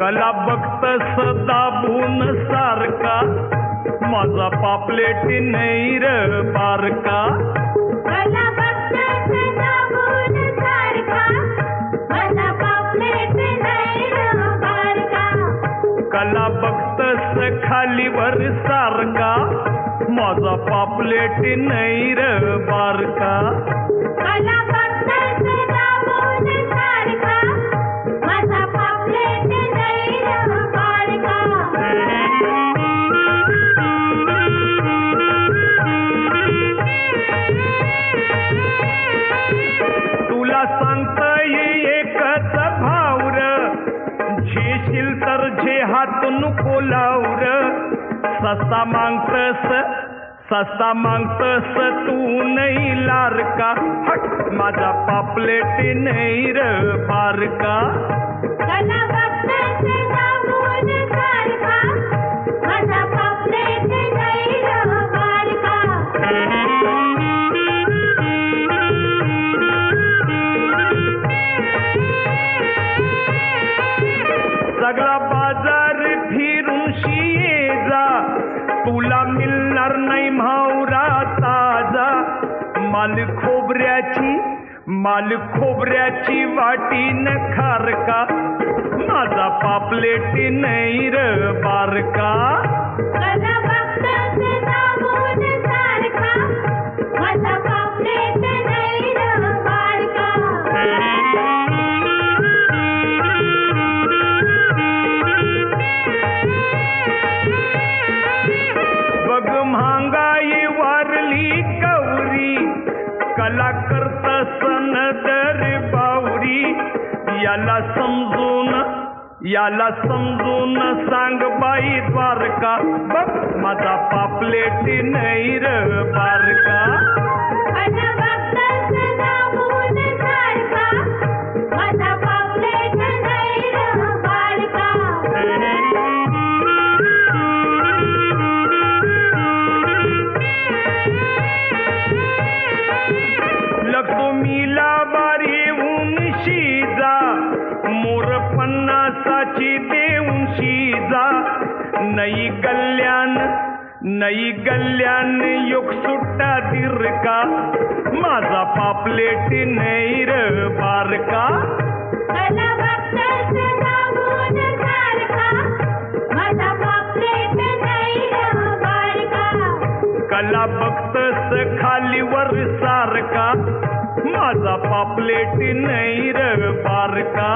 कला बघत दाबून सारका माझा पापलेट नैर सारखा. माझा पापलेट बारका. कला बघतस खालीवर सारका माझा पापलेट नैर बारका. मला बघताच दाबून सारखा. माझा पापलेट हातून कोलावर हात नको सस्ता मागतस सस्ता मागतस तू नाही लारका. हट माझा पापलेट नाही र बारका. सगळा बाजार फिरून शिये जा. तुला मिळणार नाही म्हावरा ताजा. माल खोबऱ्याची माल खोबऱ्याची वाटी न खारका. माझा पापलेट नाही र बारका कला करत सन दर बावरी. याला समजून याला समजून सांग बाई द्वारका. बघ माझा पापलेटी नाही र बारका. जा मोर पन्नासाची देऊन जा. नई कल्याण नई कल्याण योग सुट्टा दिरका माझा पापलेट नैर त्याला फक्त खालीवर सारका माझा पापलेट नाही रव बारका.